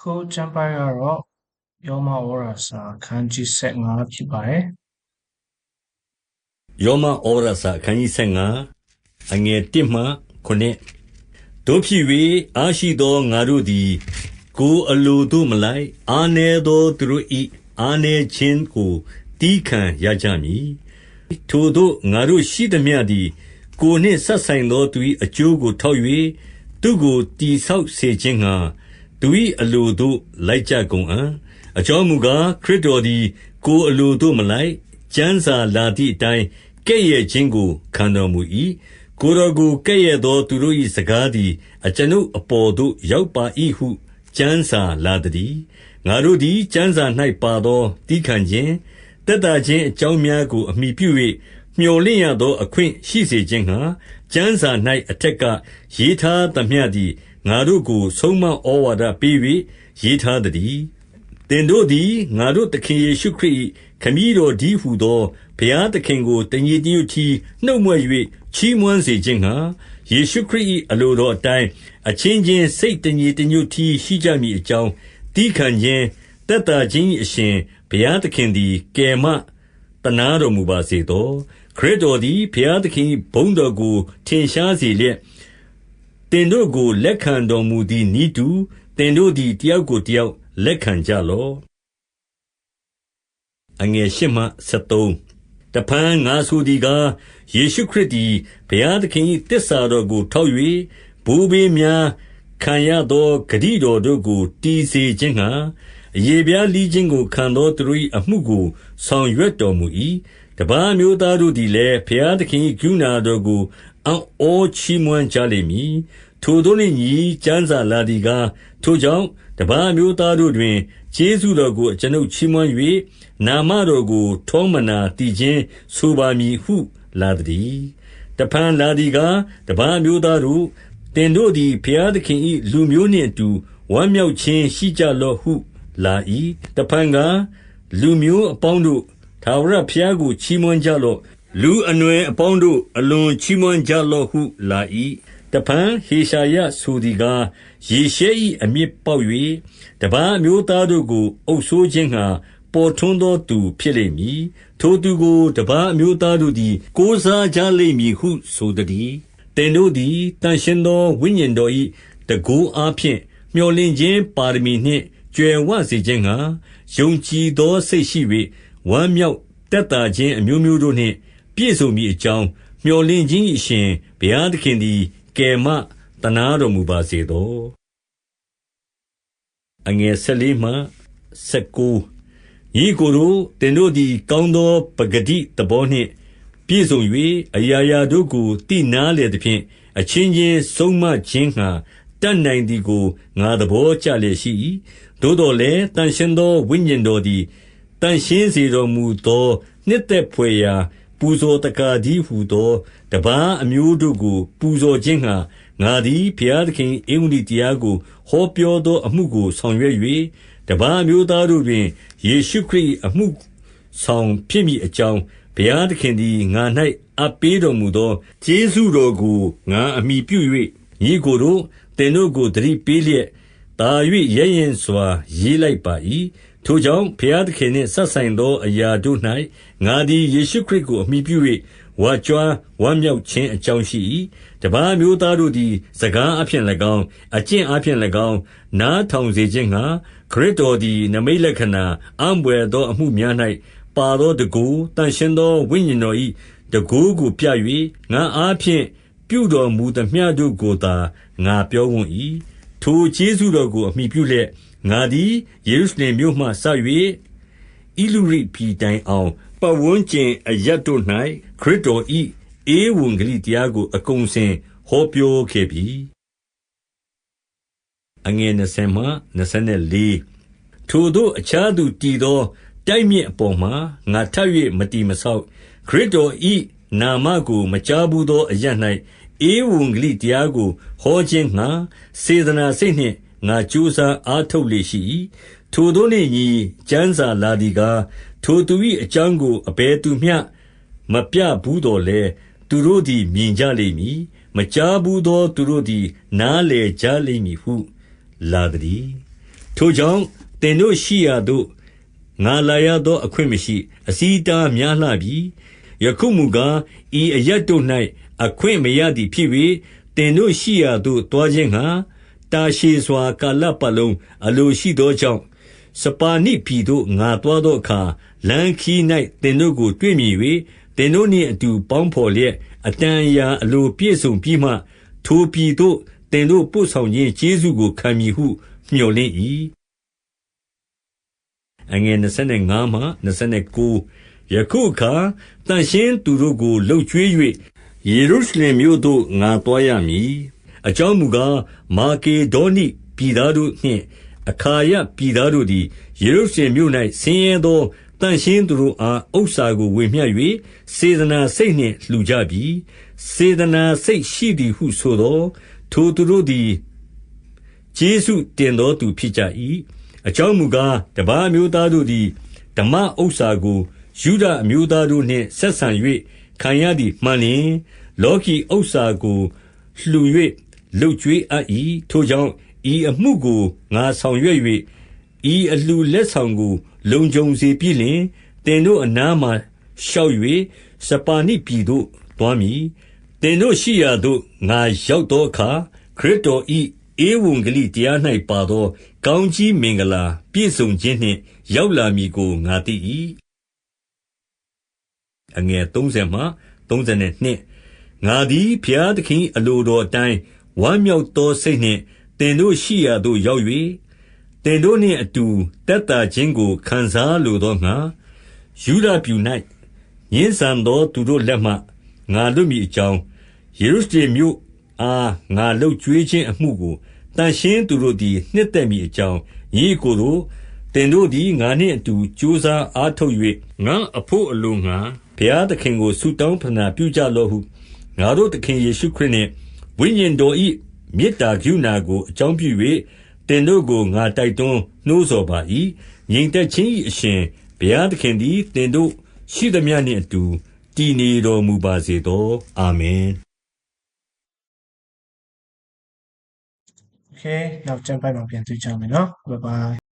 ခုကျမ်းပိုင်းကတော့ယောမဩရာစာအခန်းကြီး15ဖြစ်ပါတယ်ယောမဩဝါဒစာအခန်းကြီး15အငယ်1မှ9တို့ဖြစ်၍အာရှိသောငါတို့သည် ကိုယ်အလိုသို့မလိုက် အာနေသောသူတို့၏အာနေခြင်းကိုတီးခံရကြမည်ထိုတို့ငါတို့ရှိသည်မြသည် ကိုယ်နှင့်ဆက်ဆိုင်သောသူ၏အကျိုးကိုထောက်၍သူကိုတိဆောက်စေခြင်းငှာ သူ၏အလိုသို့ လိုက်ကြကုန်အံ့ အကြောင်းမူကား ခရစ်တော်သည် ကိုယ်အလိုသို့မလိုက် ကျမ်းစာလာသည့်အတိုင်း ကဲ့ရဲ့ခြင်းကို ခံတော်မူ၏။ကိုယ်တော်ကို ကဲ့ရဲ့သော သူတို့၏စကားသည် အကျွန်ုပ်အပေါ်သို့ ရောက်ပါ၏ဟု ကျမ်းစာလာသတည်း။ငါတို့သည် ကျမ်းစာ၌ပါသော သည်းခံခြင်း၊သက်သာခြင်းအကြောင်းများကို အမှီပြု၍မြော်လင့်ရသော အခွင့်ရှိစေခြင်းငှါ၊ကျမ်းစာ၌အထက်က ရေးထားသမျှသည် ငါတို့ကို ဆုံးမဩဝါဒပေး၍ရေးထားသတည်း။သင်တို့သည် ငါတို့သခင်ယေရှုခရစ်၏ခမည်းတော်တည်းဟူသော ဘုရားသခင်ကို တညီတညွတ်တည်း နှုတ်မြွက်၍ချီးမွမ်းစေခြင်းငှါ၊ယေရှုခရစ်၏အလိုတော်အတိုင်း အချင်းချင်း စိတ်တညီတညွတ်တည်း ရှိကြမည်အကြောင်း သည်းခံခြင်း၊သက်သာခြင်း၏အရှင် ဘုရားသခင်သည် ကယ်မသနားတော်မူပါစေသော။ခရစ်တော်သည် ဘုရားသခင်၏ဘုန်းတော်ကို ထင်ရှားစေလျက် သင်တို့ကို လက်ခံတော်မူသည်နည်းတူ သင်တို့သည် တယောက်ကိုတယောက် လက်ခံကြလော့။8တဖန် ငါဆိုသည်ကား၊ယေရှုခရစ်သည် ဘုရားသခင်၏သစ္စာတော်ကို ထောက်၍ဘိုးဘေးများခံရသော ဂတိတော်တို့ကို တည်စေခြင်းငှါ၊အရေဖျားလှီးခြင်းကို ခံသောသူတို့၏အမှုကို ဆောင်ရွက်တော်မူ၏။တပါးအမျိုးသားတို့သည်လည်း ဘုရားသခင်၏ကရုဏာတော်ကို အံ့ဩချီးမွမ်းကြလိမ့်မည်။ထိုသို့နှင့်အညီ ကျမ်းစာလာသည်ကား၊ထိုကြောင့်တပါးအမျိုးသားတို့တွင် ကျေးဇူးတော်ကို အကျွန်ုပ်ချီးမွမ်း၍နာမတော်ကို ထောမနာသီချင်းဆိုပါမည်ဟု လာသတည်း။တဖန်လာသည်ကား၊တပါးအမျိုးသားတို့၊သင်တို့သည် ဘုရားသခင်၏လူမျိုးနှင့်အတူ ဝမ်းမြောက်ခြင်းရှိကြလော့ဟု လာ၏။တဖန်ကား၊လူမျိုးအပေါင်းတို့၊ထာဝရဘုရားကို ချီးမွမ်းကြလော့။ လူအနွယ်အပေါင်းတို့၊အလွန်ချီးမွမ်းကြလော့ဟု လာ၏။တဖန်ဟေရှာယဆိုသည်ကား၊ယေရှဲ၏အမြစ်ပေါက်၍တပါးအမျိုးသားတို့ကို အုပ်စိုးခြင်းငှါ ပေါ်ထွန်းသောသူဖြစ်လိမ့်မည်။ထိုသူကို တပါးအမျိုးသားတို့သည် ကိုးစားကြလိမ့်မည်ဟု ဆိုသတည်း။သင်တို့သည် သန့်ရှင်းသော ဝိညာဉ်တော်၏တန်ခိုးအားဖြင့် မြော်လင့်ခြင်းပါရမီနှင့် ကြွယ်ဝစေခြင်းငှါ၊ယုံကြည်သောစိတ်ရှိ၍ဝမ်းမြောက်သက်သာခြင်း အမျိုးမျိုးတို့နှင့် ပြည့်စုံမည်အကြောင်း၊မြော်လင့်ခြင်း၏အရှင်ဘုရားသခင်သည် ကယ်မသနားတော်မူပါစေသော။14 ညီအစ်ကိုတို့၊သင်တို့သည် ကောင်းသော ပကတိသဘောနှင့် ပြည့်စုံ၍အရာရာတို့ကို သိနားလည်သဖြင့်၊အချင်းချင်းဆုံးမခြင်းငှါ တတ်နိုင်သည်ကို ငါသဘောကျလျက်ရှိ၏။သို့သော်လည်း သန့်ရှင်းသော ဝိညာဉ်တော်သည် သန့်ရှင်းစေတော်မူသော နှစ်သက်ဘွယ်ရာ ပူဇော်သက္ကာတည်းဟူသော တပါးအမျိုးတို့ကို ပူဇော်ခြင်းငှါ ငါသည် ဘုရားသခင်၏ဧဝံဂေလိတရားကို ဟောပြောသောအမှုကို ဆောင်ရွက်၍တပါးအမျိုးသားတို့တွင် ယေရှုခရစ်၏အမှုဆောင်ဖြစ်မည်အကြောင်း၊ဘုရားသခင်သည် ငါ၌အပ်ပေးတော်မူသော ကျေးဇူးတော်ကို ငါအမှီပြု၍ညီအစ်ကိုတို့၊သင်တို့ကို သတိပေးလျက် သာ၍ရဲရင့်စွာ ရေးလိုက်ပါ၏။ ထိုကြောင့် ဘုရားသခင်နှင့် စပ်ဆိုင်သောအရာတို့၌ငါသည် ယေရှုခရစ်ကို အမှီပြု၍ဝါကြွားဝမ်းမြောက်ခြင်းအကြောင်းရှိ၏။တပါးအမျိုးသားတို့သည် စကားအားဖြင့်၎င်း၊အကျင့်အားဖြင့်၎င်း နားထောင်စေခြင်းငှါ ခရစ်တော်သည် နိမိတ်လက္ခဏာ၊အံ့ဘွယ်သောအမှုများ၌ပါသောတန်ခိုး၊သန့်ရှင်းသော ဝိညာဉ်တော်၏တန်ခိုးကိုပြ၍ငါ့အားဖြင့် ပြုတော်မူသမျှတို့ကိုသာ ငါပြောဝံ့၏။ ထိုကျေးဇူးတော်ကို အမှီပြုလျက်၊ငါသည် ယေရုရှလင်မြို့မှစ၍ဣလုရိပြည်တိုင်အောင် ပတ်ဝန်းကျင်အရပ်တို့၌ခရစ်တော်၏ဧဝံဂေလိတရားကို အကုန်အစင် ဟောပြောခဲ့ပြီ။20ထိုသို့ အခြားသူတည်သော တိုက်မြစ်အပေါ်မှာ ငါထပ်၍မတည်မဆောက်။ခရစ်တော်၏နာမကို မကြားဘူးသောအရပ်၌ ဧဝံဂေလိတရားကို ဟောခြင်းငှါ စေတနာစိတ်နှင့် ငါကြိုးစားအားထုတ်လေ့ရှိ၏။ထိုသို့နှင့်အညီ ကျမ်းစာလာသည်ကား၊ထိုသူ၏အကြောင်းကို အဘယ်သူမျှ မပြဘူးသော်လည်း၊သူတို့သည် မြင်ကြလိမ့်မည်။မကြားဘူးသော သူတို့သည် နားလည်ကြလိမ့်မည်ဟု လာသတည်း။ထိုကြောင့် သင်တို့ရှိရာသို့ ငါလာရသော အခွင့်မရှိအစီးတားများလှပြီ ယခုမူကား ဤအရက်တို့၌ အခွင့်မရသည်ဖြစ်၍သင်တို့ရှိရာသို့တွားခြင်းငှာတာရှည်စွာ ကာလပတ်လုံး အလိုရှိသောကြောင့် စပါနိပြည်သို့ ငါတွားသောအခါ လမ်းခီး၌သင်တို့ကို တွေ့မြင်၍သင်တို့နှင့်အတူ ပေါင်းဖော်လျက် အတန်အရာ အလိုပြည့်စုံပြီးမှ ထိုပြည်သို့ သင်တို့ပို့ဆောင်ခြင်း ကျေးဇူးကို ခံမည်ဟုမျှော်လင့်၏အငယ်25မှ29ယခုအခါတန်ရှင်းသူတို့ကိုလှုပ်ကြွေး၍ ယေရုရှလင်မြို့သို့ ငါတွားရမည် အကြောင်းမူကား မာကေဒေါနိပြည်သားတို့နှင့် အခါယပြည်သားတို့သည် ယေရုရှလင်မြို့၌ဆင်းရဲသောတန်ရှင်းသူတို့အား ဥစ္စာကိုဝေမျှ၍စေတနာစိတ်နှင့် လှူကြပြီ စေတနာစိတ်ရှိသည်ဟုဆိုသောထိုသူတို့သည် ကျေးဇူးတင်သောသူဖြစ်ကြ၏အကြောင်းမူကား တပါးမျိုးသားတို့သည် ဓမ္မဥစ္စာကိုယူဒအမျိုးသားတို့နှင့် ဆက်ဆံ၍ ခံရသည်မှန်လျင် လောကီဥစ္စာကိုလှူ၍လှုပ်ကြွေးအပ်၏ထိုကြောင့် ဤအမှုကို ငါဆောင်ရွက်၍ဤအလှလက်ဆောင်ကို လုံခြုံစေပြီးလျှင်တင်တို့အနားမှရှောက်၍စပါနိပြည်သို့ သွားမည်တင်တို့ရှိရာသို့ ငါရောက်သောအခါ ခရစ်တော်ဤဧဝံဂေလိတရား၌ပါသော ကောင်းကြီးမင်္ဂလာ ပြည့်စုံခြင်းနှင့် ရောက်လာမည်ကို ငါသိ၏ အငယ်30မှ32ငါသည်ဖျားသခင်အလိုတော်အတိုင်း ဝမ်းမြောက်သောစိတ်နှင့်တင်တို့ရှိရာသို့ရောက်၍တင်တို့နှင့်အတူတက်တာခြင်းကို ခံစားလိုသောငါယူဒပြူ၌ညင်းဆန်သောသူတို့လက်မှ ငါလွတ်မိအကြောင်း ယေရုရှလင်မြို့အား ငါလှုပ်ကြွေးခြင်းအမှုကိုတန်ရှင်းသူတို့သည် နှစ်သက်မိအကြောင်း ညီကိုတို့တင်တို့သည် ငါနှင့်အတူ ကြိုးစားအားထုတ်၍ငါအဖို့အလိုငါ ဘုရားသခင်ကို ဆုတောင်းပဌနာပြုကြလော့ဟု ငါတို့သခင်ယေရှုခရစ်နှင့် ဝိညာဉ်တော်၏မေတ္တာကရုဏာကို အကြောင်းပြု၍သင်တို့ကို ငါတိုက်တွန်းနှိုးဆော်ပါ၏။ငြိမ်သက်ခြင်း၏အရှင်ဘုရားသခင်သည် သင်တို့ရှိသမျှနှင့်အတူ တည်နေတော်မူပါစေသော။အာမင်။ Okay နောက်ကျမ်းပိုင်းမှာ ပြန်တွေ့ကြမယ်နော်။ Bye bye